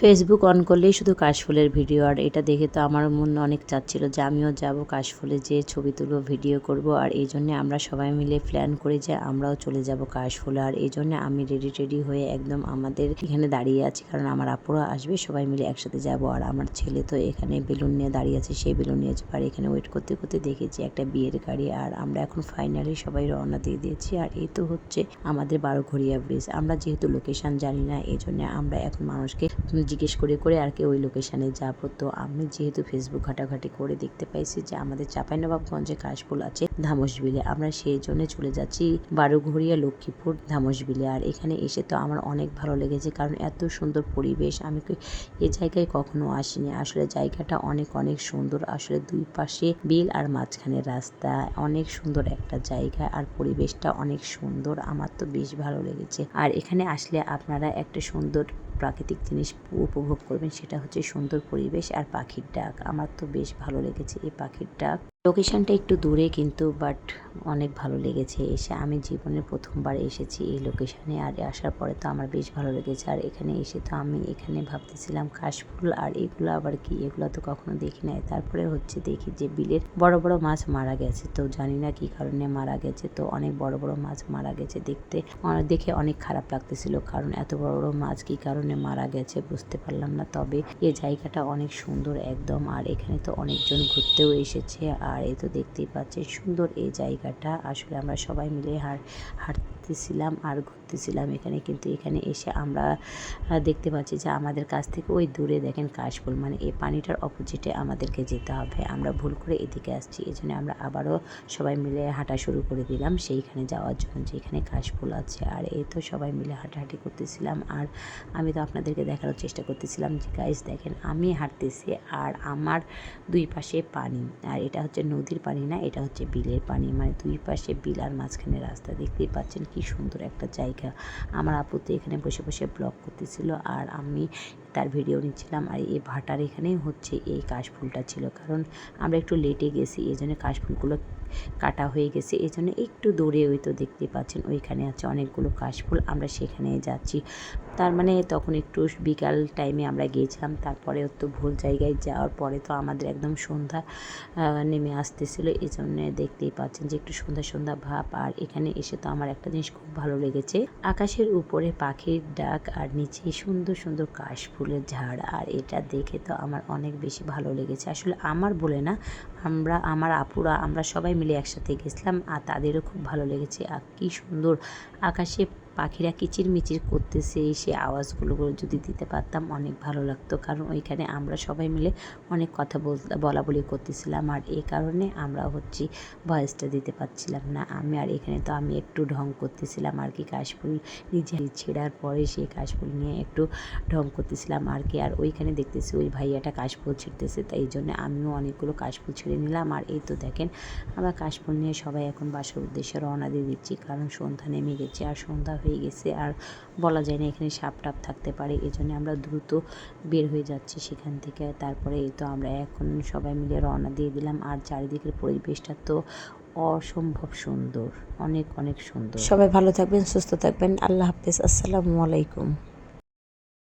Facebook on করলেই শুধু কাশফুলের video আর এটা দেখে তো আমার মন অনেক চাচ্ছিল যে আমিও যাব কাশফুলে যে ছবি তুলব ভিডিও করব, আর এই জন্যে আমরা সবাই মিলে প্ল্যান করি যে আমরাও চলে যাব কাশফুলে, আর এই জন্যে আমি রেডি টেডি হয়ে একদম আমাদের এখানে দাঁড়িয়ে আছি, কারণ আমার আপুরা আসবে, সবাই মিলে একসাথে যাব, আর আমার ছেলে তো এখানে বেলুন নিয়ে দাঁড়িয়ে আছে সেই বেলুন নিয়ে আর এখানে ওয়েট করতে করতে দেখেছি একটা বিয়ের গাড়ি, আর আমরা এখন ফাইনালি সবাই রওনা দিয়ে দিয়েছি, আর এই তো হচ্ছে আমাদের বারোঘড়িয়া ব্রিজ আমরা যেহেতু লোকেশন জানি না, এই জন্য আমরা এখন মানুষকে জিজ্ঞেস করে করে আর কি ওই লোকেশানে যাব। তো আমি যেহেতু ফেসবুক ঘাটাঘাটি করে দেখতে পাইছি যে আমাদের চাঁপাইনবাবগঞ্জে কাশফুল আছে ধামসবিলে আমরা সেই জন্য চলে যাচ্ছি বারোঘড়িয়া লক্ষ্মীপুর ধামসবিলে আর এখানে এসে তো আমার অনেক ভালো লেগেছে কারণ এত সুন্দর পরিবেশ। আমি এ জায়গায় কখনো আসিনি। আসলে জায়গাটা অনেক অনেক সুন্দর। আসলে দুই পাশে বিল আর মাঝখানে রাস্তা। অনেক সুন্দর একটা জায়গা আর পরিবেশটা অনেক সুন্দর। আমার তো বেশ ভালো লেগেছে। আর এখানে আসলে আপনারা একটা সুন্দর প্রাকৃতিক জিনিস উপভোগ করবেন, সেটা হচ্ছে সুন্দর পরিবেশ আর পাখির ডাক। আমার তো বেশ ভালো লেগেছে এই পাখির ডাক। লোকেশনটা একটু দূরে কিন্তু বাট অনেক ভালো লেগেছে। এসে আমি জীবনে প্রথমবার এসেছি এই লোকেশানে আর আসার পরে তো আমার বেশ ভালো লেগেছে। আর এখানে এসে তো আমি এখানে ভাবতেছিলাম, কাশফুল আর এগুলো আবার কি? এগুলো তো কখনো দেখি নাই। তারপরে হচ্ছে দেখি যে বিলের বড় বড় মাছ মারা গেছে। তো জানি না কি কারণে মারা গেছে। তো অনেক বড় বড় মাছ মারা গেছে। দেখতে দেখে অনেক খারাপ লাগতেছিল, কারণ এত বড় বড় মাছ কি কারণে মারা গেছে বুঝতে পারলাম না। তবে এ জায়গাটা অনেক সুন্দর একদম, আর এখানে তো অনেকজন ঘুরতেও এসেছে। আর এই তো দেখতেই পাচ্ছেন সুন্দর এই জায়গাটা। আসলে আমরা সবাই মিলে হার হাঁটতেছিলাম আর ঘুরতেছিলাম এখানে। কিন্তু এখানে এসে আমরা দেখতে পাচ্ছি যে আমাদের কাছ থেকে ওই দূরে দেখেন কাশফুল। মানে এই পানিটার অপোজিটে আমাদেরকে যেতে হবে। আমরা ভুল করে এদিকে আসছি এই জন্য আমরা আবারও সবাই মিলে হাঁটা শুরু করে দিলাম সেইখানে যাওয়ার জন্য, যেখানে কাশফুল আছে। আর এই তো সবাই মিলে হাঁটাহাঁটি করতেছিলাম। আর আমি তো আপনাদেরকে দেখানোর চেষ্টা করতেছিলাম যে গাইস দেখেন আমি হাঁটতেছি আর আমার দুই পাশে পানি। আর এটা হচ্ছে নদীর পানি না, এটা হচ্ছে বিলের পানি। মানে দুই পাশে বিল আর মাঝখানে রাস্তা। দেখতেই পাচ্ছেন কি সুন্দর একটা জায়গা। আমার আপু তো এখানে বসে বসে ব্লগ করতেছিল আর আমি তার ভিডিও নিচ্ছিলাম। আর এই ভাটার এখানেই হচ্ছে এই কাশফুলটা ছিল। কারণ আমরা একটু লেটে গেছি, এই জন্য কাশফুলগুলো কাটা হয়ে গেছে। এই জন্য একটু দূরে ওই তো দেখতে পাচ্ছেন, ওইখানে আছে অনেকগুলো কাশফুল আমরা সেখানে যাচ্ছি। তার মানে তখন একটু বিকাল টাইমে আমরা গিয়েছিলাম। তারপরে তো ভুল জায়গায় যাওয়ার পরে তো আমাদের একদম সন্ধ্যা নেমে আসতেছিল। এই জন্য দেখতেই পাচ্ছেন যে একটু সন্ধ্যা সন্ধ্যা ভাব। আর এখানে এসে তো আমার একটা জিনিস খুব ভালো লেগেছে। আকাশের উপরে পাখির ডাক আর নিচে সুন্দর সুন্দর কাশ ফুলের ঝাড়, আর এটা দেখে তো আমার অনেক বেশি ভালো লেগেছে। আসলে আমার বলে না, আমরা, আমার আপুরা, আমরা সবাই মিলে একসাথে গেছিলাম, আর তাদেরও খুব ভালো লেগেছে। আর কি সুন্দর আকাশে পাখিরা কিচিরমিচির করতেছে সে আওয়াজগুলো যদি দিতে পারতাম অনেক ভালো লাগতো। কারণ ওইখানে আমরা সবাই মিলে অনেক কথা বল বলা করতেছিলাম। আর এই কারণে আমরা হচ্ছে ভয়েসটা দিতে পারছিলাম না। আমি আর এখানে তো আমি একটু ঢং করতেছিলাম আর কি। কাশফুল নিজে ছেঁড়ার পরে সেই কাশফুল নিয়ে একটু ঢং করতেছিলাম আর কি। আর ওইখানে দেখতেছি ওই ভাইয়াটা কাশফুল ছিঁড়তেছে, তাই জন্য আমিও অনেকগুলো কাশফুল ছিঁড়ে নিলাম। আর এই তো দেখেন, আমরা কাশফুল নিয়ে সবাই এখন বাসার উদ্দেশ্যে রওনা দিয়ে দিচ্ছি। কারণ সন্ধ্যা নেমে গেছে আর সন্ধ্যা হয়ে গেছে আর বলা যায় না এখানে সাপ টাপ থাকতে পারে। এই জন্য আমরা দ্রুত বের হয়ে যাচ্ছি সেখান থেকে। তারপরে এই তো আমরা এখন সবাই মিলে রওনা দিয়ে দিলাম। আর চারিদিকের পরিবেশটা তো অসম্ভব সুন্দর। অনেক অনেক সুন্দর। সবাই ভালো থাকবেন, সুস্থ থাকবেন। আল্লাহ হাফেজ। আসসালামু আলাইকুম।